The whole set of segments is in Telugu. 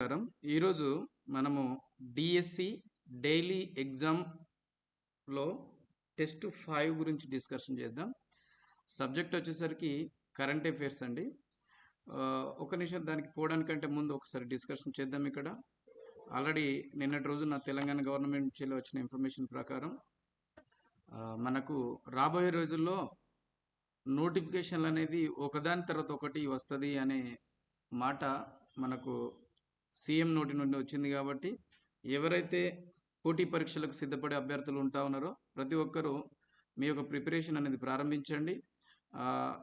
నమస్కారం ఈరోజు మనము డిఎస్సి డైలీ ఎగ్జామ్లో టెస్ట్ ఫైవ్ గురించి డిస్కషన్ చేద్దాం. సబ్జెక్ట్ వచ్చేసరికి కరెంట్ అఫైర్స్ అండి. ఒక నిమిషం దానికి పోవడానికంటే ముందు ఒకసారి డిస్కషన్ చేద్దాం ఇక్కడ. ఆల్రెడీ నిన్నటి రోజు నా తెలంగాణ గవర్నమెంట్ నుంచి వచ్చిన ఇన్ఫర్మేషన్ ప్రకారం మనకు రాబోయే రోజుల్లో నోటిఫికేషన్లు అనేది ఒకదాని తర్వాత ఒకటి వస్తుంది అనే మాట మనకు సీఎం నోటి నుండి వచ్చింది కాబట్టి ఎవరైతే పోటీ పరీక్షలకు సిద్ధపడే అభ్యర్థులు ఉంటా ఉన్నారో ప్రతి ఒక్కరూ మీ యొక్క ప్రిపరేషన్ అనేది ప్రారంభించండి.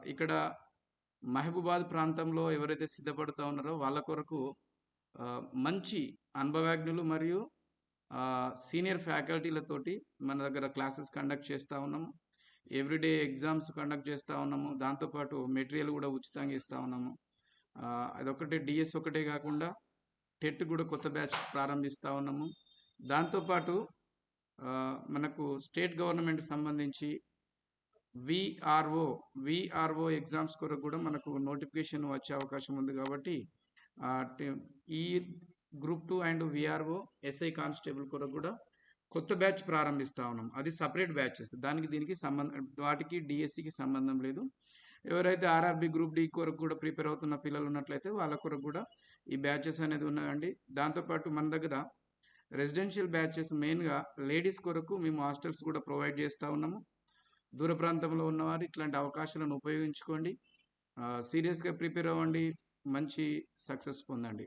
ఇక్కడ మహబూబాద్ ప్రాంతంలో ఎవరైతే సిద్ధపడుతూ ఉన్నారో వాళ్ళ కొరకు మంచి అనుభవజ్ఞులు మరియు సీనియర్ ఫ్యాకల్టీలతోటి మన దగ్గర క్లాసెస్ కండక్ట్ చేస్తూ ఉన్నాము ఎవ్రీడే ఎగ్జామ్స్ కండక్ట్ చేస్తూ ఉన్నాము. దాంతోపాటు మెటీరియల్ కూడా ఉచితంగా ఇస్తూ ఉన్నాము. ఆ, అదొకటే డిఎస్ ఒకటే కాకుండా టెట్ కూడా కొత్త బ్యాచ్ ప్రారంభిస్తూ ఉన్నాము. దాంతోపాటు మనకు స్టేట్ గవర్నమెంట్ సంబంధించి విఆర్ఓ విఆర్ఓ ఎగ్జామ్స్ కొరకు కూడా మనకు నోటిఫికేషన్ వచ్చే అవకాశం ఉంది కాబట్టి ఈ group two and VRO SI constable కొరకు కూడా కొత్త బ్యాచ్ ప్రారంభిస్తూ ఉన్నాం. అది సపరేట్ బ్యాచెస్. దానికి దీనికి సంబంధం వాటికి డిఎస్సికి సంబంధం లేదు. ఎవరైతే ఆర్ఆర్బి గ్రూప్ డి కొరకు కూడా ప్రిపేర్ అవుతున్న పిల్లలు ఉన్నట్లయితే వాళ్ళ కొరకు కూడా ఈ బ్యాచెస్ అనేది ఉన్నాయండి. దాంతోపాటు మన దగ్గర రెసిడెన్షియల్ బ్యాచెస్ మెయిన్గా లేడీస్ కొరకు మేము హాస్టల్స్ కూడా ప్రొవైడ్ చేస్తూ ఉన్నాము. దూర ప్రాంతంలో ఉన్నవారు ఇట్లాంటి అవకాశాలను ఉపయోగించుకోండి. సీరియస్గా ప్రిపేర్ అవ్వండి. మంచి సక్సెస్ పొందండి.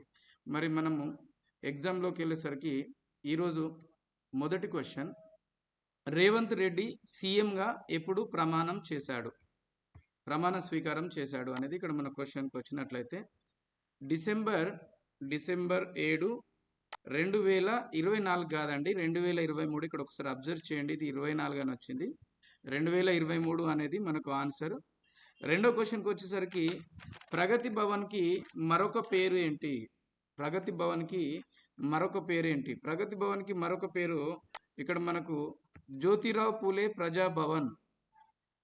మరి మనము ఎగ్జామ్లోకి వెళ్ళేసరికి ఈరోజు మొదటి క్వశ్చన్. రేవంత్ రెడ్డి సీఎంగా ఎప్పుడు ప్రమాణం చేశాడు? ప్రమాణ స్వీకారం చేశాడు అనేది ఇక్కడ మన క్వశ్చన్కి వచ్చినట్లయితే డిసెంబర్ డిసెంబర్ ఏడు రెండు వేల ఇరవై నాలుగు కాదండి రెండు వేల ఇరవై మూడు ఇక్కడ ఒకసారి అబ్జర్వ్ చేయండి ఇది ఇరవై నాలుగు అని వచ్చింది. రెండు వేల ఇరవై మూడు అనేది మనకు ఆన్సర్. రెండో క్వశ్చన్కి వచ్చేసరికి ప్రగతి భవన్కి మరొక పేరు ఏంటి? ప్రగతి భవన్కి మరొక పేరు ఏంటి? ప్రగతి భవన్కి మరొక పేరు ఇక్కడ మనకు జ్యోతిరావు పూలే ప్రజాభవన్.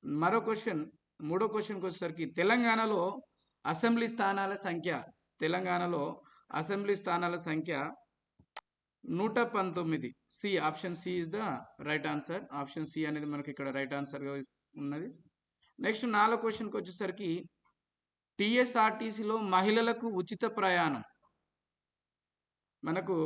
మరో క్వశ్చన్ మూడో క్వశ్చన్కి వచ్చేసరికి తెలంగాణలో అసెంబ్లీ స్థానాల సంఖ్య తెలంగాణలో అసెంబ్లీ స్థానాల సంఖ్య నూట పంతొమ్మిది. C option C is the right answer option C అనేది మనకి ఇక్కడ రైట్ ఆన్సర్గా ఉన్నది. నెక్స్ట్ నాలుగో క్వశ్చన్కి వచ్చేసరికి టిఎస్ఆర్టీసీలో మహిళలకు ఉచిత ప్రయాణం. మనకు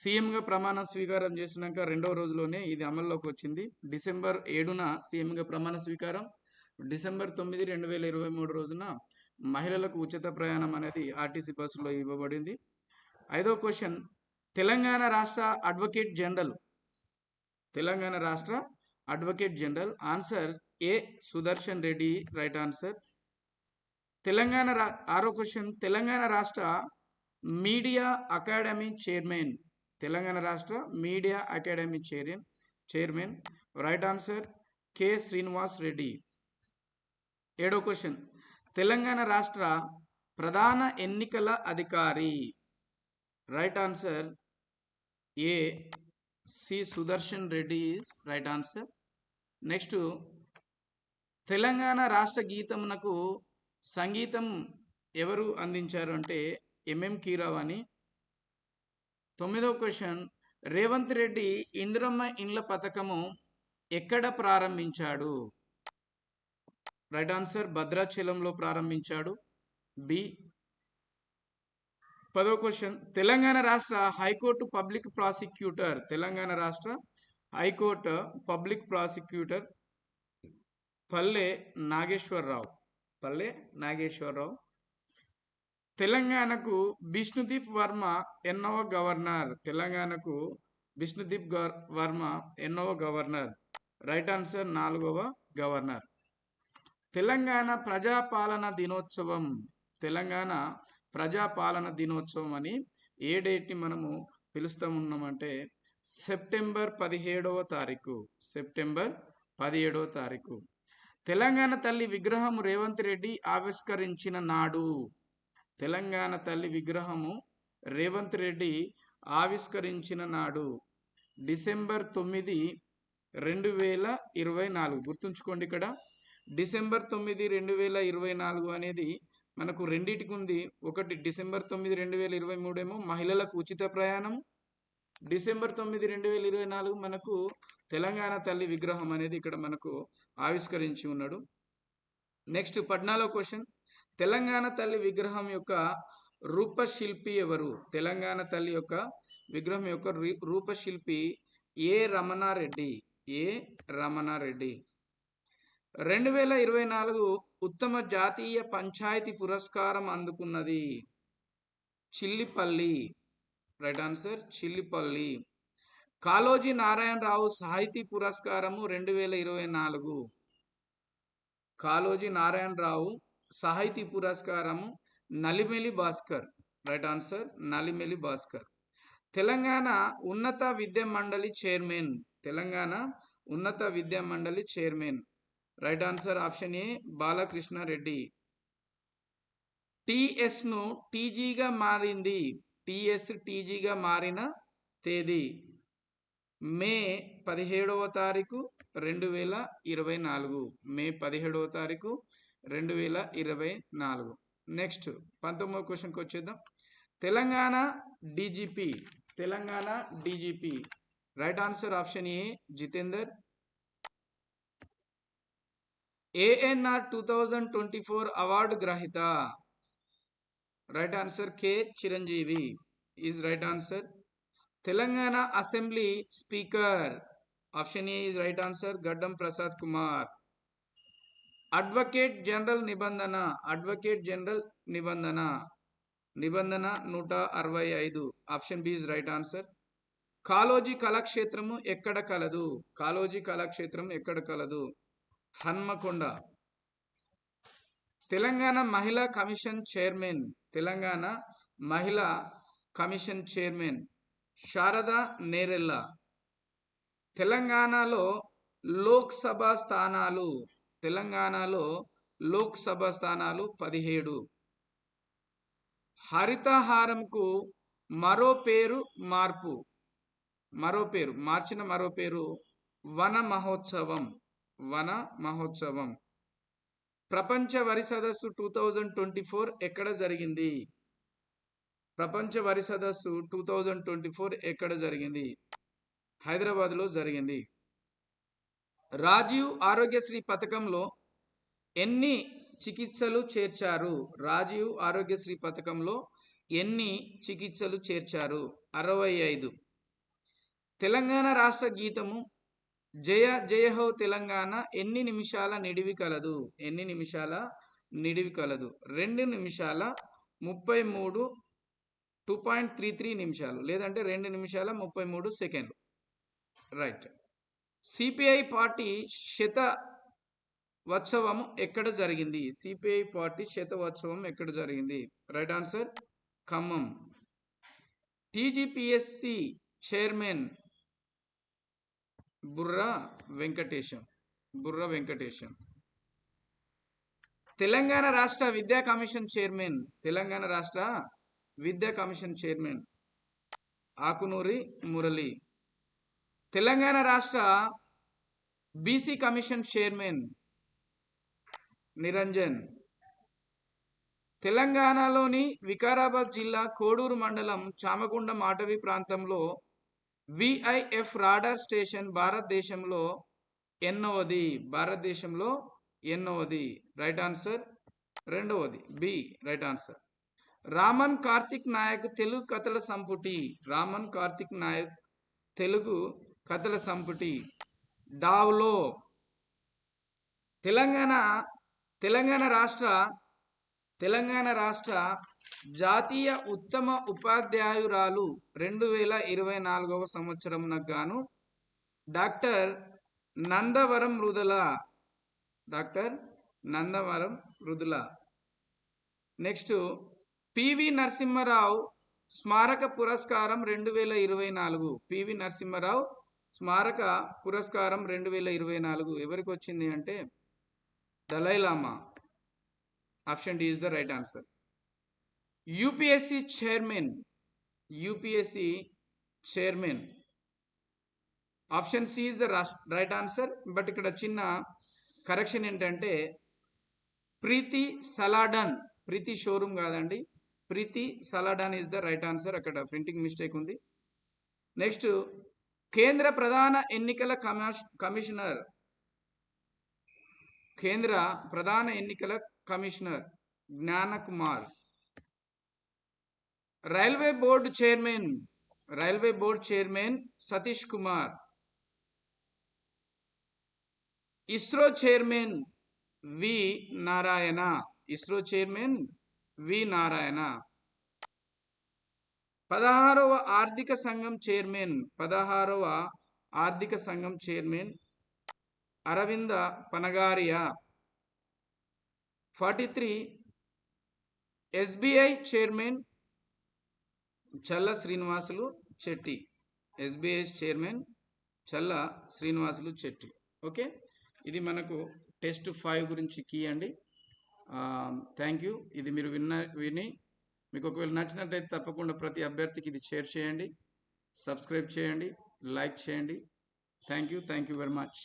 సీఎంగా ప్రమాణ స్వీకారం చేసినాక రెండవ రోజులోనే ఇది అమల్లోకి వచ్చింది. డిసెంబర్ ఏడున సీఎంగా ప్రమాణ స్వీకారం. డిసెంబర్ తొమ్మిది రెండు వేల ఇరవై మూడు రోజున మహిళలకు ఉచిత ప్రయాణం అనేది ఆర్టీసీ బస్సులో ఇవ్వబడింది. ఐదో క్వశ్చన్ తెలంగాణ రాష్ట్ర అడ్వకేట్ జనరల్ తెలంగాణ రాష్ట్ర advocate general answer A Sudarshan Reddy right answer. Telangana రా ఆరో క్వశ్చన్ తెలంగాణ రాష్ట్ర మీడియా అకాడమీ చైర్మన్ తెలంగాణ రాష్ట్ర media academy chairman chairman right answer K Srinivas Reddy. ఏడో క్వశ్చన్. తెలంగాణ రాష్ట్ర ప్రధాన ఎన్నికల అధికారి right answer A C Sudarshan Reddy is right answer. Next Telangana రాష్ట్ర గీతమునకు సంగీతం ఎవరు అందించారు అంటే ఎంఎం కీరావాణి. తొమ్మిదవ క్వశ్చన్. రేవంత్ రెడ్డి ఇందిరమ్మ ఇండ్ల పథకము ఎక్కడ ప్రారంభించాడు? రైట్ ఆన్సర్ భద్రాచలంలో ప్రారంభించాడు. బి. పదో క్వశ్చన్. తెలంగాణ రాష్ట్ర హైకోర్టు పబ్లిక్ ప్రాసిక్యూటర్. తెలంగాణ రాష్ట్ర హైకోర్టు పబ్లిక్ ప్రాసిక్యూటర్ పల్లె నాగేశ్వరరావు. పల్లె నాగేశ్వరరావు. తెలంగాణకు విష్ణుదీప్ వర్మ ఎన్నవ గవర్నర్. తెలంగాణకు విష్ణుదీప్ గవర్ వర్మ ఎన్నవ గవర్నర్. రైట్ ఆన్సర్ నాలుగవ గవర్నర్. తెలంగాణ ప్రజాపాలన దినోత్సవం. తెలంగాణ ప్రజాపాలన దినోత్సవం అని ఏ డేట్ని మనము పిలుస్తూ ఉన్నామంటే సెప్టెంబర్ పదిహేడవ తారీఖు. సెప్టెంబర్ పదిహేడవ తారీఖు. తెలంగాణ తల్లి విగ్రహం రేవంత్ రెడ్డి ఆవిష్కరించిన నాడు. తెలంగాణ తల్లి విగ్రహము రేవంత్ రెడ్డి ఆవిష్కరించిన నాడు. డిసెంబర్ తొమ్మిది రెండు వేల ఇరవై నాలుగు. గుర్తుంచుకోండి ఇక్కడ. డిసెంబర్ తొమ్మిది రెండు వేల ఇరవై నాలుగు అనేది మనకు రెండిటికి ఉంది ఒకటి డిసెంబర్ తొమ్మిది రెండు వేల ఇరవై మూడేమో మహిళలకు ఉచిత ప్రయాణం. డిసెంబర్ తొమ్మిది రెండు వేల ఇరవై నాలుగు మనకు తెలంగాణ తల్లి విగ్రహం అనేది ఇక్కడ మనకు ఆవిష్కరించి ఉన్నాడు. నెక్స్ట్ పద్నాలుగో క్వశ్చన్. తెలంగాణ తల్లి విగ్రహం యొక్క రూపశిల్పి ఎవరు? తెలంగాణ తల్లి యొక్క విగ్రహం యొక్క రూపశిల్పి ఏ రమణారెడ్డి? ఏ రమణారెడ్డి? రెండు వేల ఇరవై నాలుగు ఉత్తమ జాతీయ పంచాయతీ పురస్కారం అందుకున్నది Chillipalli. Right answer Chillipalli. Kaloji Narayana Rao సాహితీ పురస్కారము రెండు వేల ఇరవై నాలుగు. కాళోజీ నారాయణరావు సాహితీ పురస్కారము Nalimeli Bhaskar. Right answer Nalimeli Bhaskar. Telangana ఉన్నత విద్యా మండలి చైర్మన్. తెలంగాణ ఉన్నత విద్యా మండలి chairman. Right answer option A Balakrishna Reddy. టిఎస్ను టీజీగా మారింది. టిఎస్ టీజీగా మారిన తేదీ. మే పదిహేడవ తారీఖు రెండు వేల ఇరవై నాలుగు. మే పదిహేడవ తారీఖు రెండు వేల ఇరవై నాలుగు. నెక్స్ట్ పంతొమ్మిదవ క్వశ్చన్కి వచ్చేద్దాం. Telangana DGP Telangana DGP. Right answer option A Jitender ANR two thousand twenty four award గ్రహీత. Right answer K Chiranjeevi is right answer Telangana assembly speaker option A is right answer Gaddam Prasad Kumar advocate general నిబంధన అడ్వకేట్ జనరల్ నిబంధన నిబంధన నూట అరవై ఐదు. Option B is right answer Kaloji కళాక్షేత్రము ఎక్కడ కలదు కాలోజీ కళాక్షేత్రం ఎక్కడ కలదు హన్మకొండ. తెలంగాణ మహిళా కమిషన్ చైర్మన్ తెలంగాణ మహిళా కమిషన్ చైర్మన్ శారద నేరెల్ల తెలంగాణలో లోక్సభ స్థానాలు తెలంగాణలో లోక్సభ స్థానాలు పదిహేడు. హరితహారంకు మరో పేరు మార్పు. మరో పేరు మార్చిన మరో పేరు వన మహోత్సవం. వన మహోత్సవం. ప్రపంచ వరి సదస్సు టూ థౌజండ్ ట్వంటీ ఫోర్ ఎక్కడ జరిగింది? ప్రపంచ వరి సదస్సు టూ థౌజండ్ ట్వంటీ ఫోర్ ఎక్కడ జరిగింది? హైదరాబాద్లో జరిగింది. రాజీవ్ ఆరోగ్యశ్రీ పథకంలో ఎన్ని చికిత్సలు చేర్చారు? రాజీవ్ ఆరోగ్యశ్రీ పథకంలో ఎన్ని చికిత్సలు చేర్చారు? అరవై ఐదు. తెలంగాణ రాష్ట్ర గీతము జయ జయ హో తెలంగాణ ఎన్ని నిమిషాల నిడివి కలదు? ఎన్ని నిమిషాల నిడివి కలదు? రెండు నిమిషాల ముప్పై మూడు టూ పాయింట్ త్రీ త్రీ నిమిషాలు. లేదంటే రెండు నిమిషాల ముప్పై మూడు సెకండ్లు. రైట్. సిపిఐ పార్టీ శత ఉత్సవం ఎక్కడ జరిగింది? సిపిఐ పార్టీ శతోత్సవం ఎక్కడ జరిగింది? Right answer Khammam. TGPSC chairman Burra Venkatesham. Burra Venkatesham. Telangana రాష్ట్ర విద్యా కమిషన్ చైర్మన్. తెలంగాణ రాష్ట్ర విద్యా కమిషన్ చైర్మన్. ఆకునూరి మురళి. తెలంగాణ రాష్ట్ర బీసీ కమిషన్ చైర్మన్ నిరంజన్. తెలంగాణలోని వికారాబాద్ జిల్లా కోడూరు మండలం చామగుండం అటవీ ప్రాంతంలో విఐఎఫ్ రాడార్ స్టేషన్ భారతదేశంలో ఎన్నవది? భారతదేశంలో ఎన్నవది? రైట్ ఆన్సర్ రెండవది. B right answer. Raman Karthik Nayak Telugu కథల సంపుటి. రామన్ కార్తిక్ నాయక్ తెలుగు కథల సంపుటి. డావ్లో. తెలంగాణ తెలంగాణ రాష్ట్ర తెలంగాణ రాష్ట్ర జాతీయ ఉత్తమ ఉపాధ్యాయురాలు రెండు వేల ఇరవై నాలుగవ సంవత్సరంకు గాను doctor Nandavaram Mrudula doctor Nandavaram Mrudula. Next PV Narasimha Rao స్మారక పురస్కారం రెండు వేల ఇరవై నాలుగు. పివి నరసింహారావు స్మారక పురస్కారం రెండు వేల ఇరవై నాలుగు. ఎవరికి వచ్చింది అంటే Dalai Lama? Option D is the right answer. UPSC chairman UPSC chairman. Option C is the right answer. But ఇక్కడ చిన్న కరెక్షన్ ఏంటంటే ప్రీతి సలాడన్ ప్రీతి షోరూమ్ కాదండి. ప్రీతి సలాడాన్ ఇస్ ద రైట్ ఆన్సర్. అక్కడ ప్రింటింగ్ మిస్టేక్ ఉంది. నెక్స్ట్ కేంద్ర ప్రధాన ఎన్నికల కమిషనర్. కేంద్ర ప్రధాన ఎన్నికల commissioner Gnanakumar. Railway board chairman railway board chairman Satish Kumar. ISRO chairman V Narayana. ISRO chairman V Narayana. పదహారవ ఆర్థిక సంఘం చైర్మన్ పదహారవ ఆర్థిక సంఘం chairman Arvind Panagariya. Forty three SBI chairman Challa Srinivasulu Setty SBI chairman Challa Srinivasulu Chetty. Okay? ఇది మనకు టెస్ట్ ఫైవ్ గురించి కీ అండి. Thank you. ఇది మీరు విన్న విని మీకు ఒకవేళ నచ్చినట్టయితే తప్పకుండా ప్రతి అభ్యర్థికి ఇది షేర్ చేయండి సబ్స్క్రైబ్ చేయండి లైక్ చేయండి. Thank you thank you very much.